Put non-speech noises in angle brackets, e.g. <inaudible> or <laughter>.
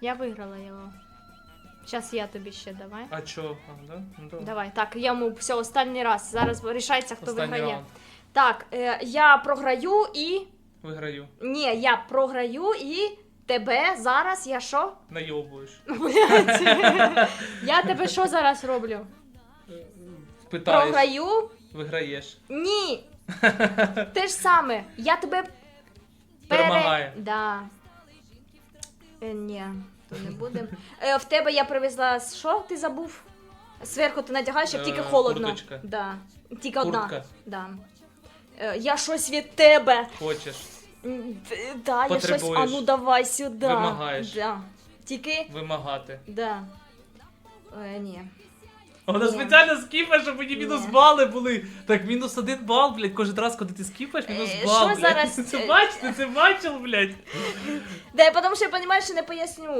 Я виграла його. Зараз я тобі ще давай. А чо? А, да? Ну, добре. Давай, так, я йому все останній раз. Зараз вирішається, хто Останній виграє. раунд. Так, е, я програю і. Виграю. Ні, я програю і тебе зараз я що? Найобуєш. <laughs> Блядь. Я тебе що зараз роблю? Питаєш. Програю? Виграєш. Ні. <laughs> Те ж саме. Я тебе пере... Перемагає. Да. Е, ні, то не будемо. Е, в тебе я привезла що ти забув? Зверху ти надягаєш, Е, тільки холодно. курточка. Да. Тільки одна. Куртка. Да. Е, я щось від тебе. Хочеш. М, д- Да, я щось. А Потребуєш. ну давай сюди. Вимагаєш. Да. Тільки. Вимагати. Да. Е, ні. Вона спеціально скіпає, щоб мені мінус бали були. Так, мінус один бал, блядь, кожен раз, коли ти скіпаєш, мінус Е, бал, що блядь. зараз, <laughs> Ти це е, бачиш, ти це бачив, блядь? Да, я тому що я розумію, що не поясню.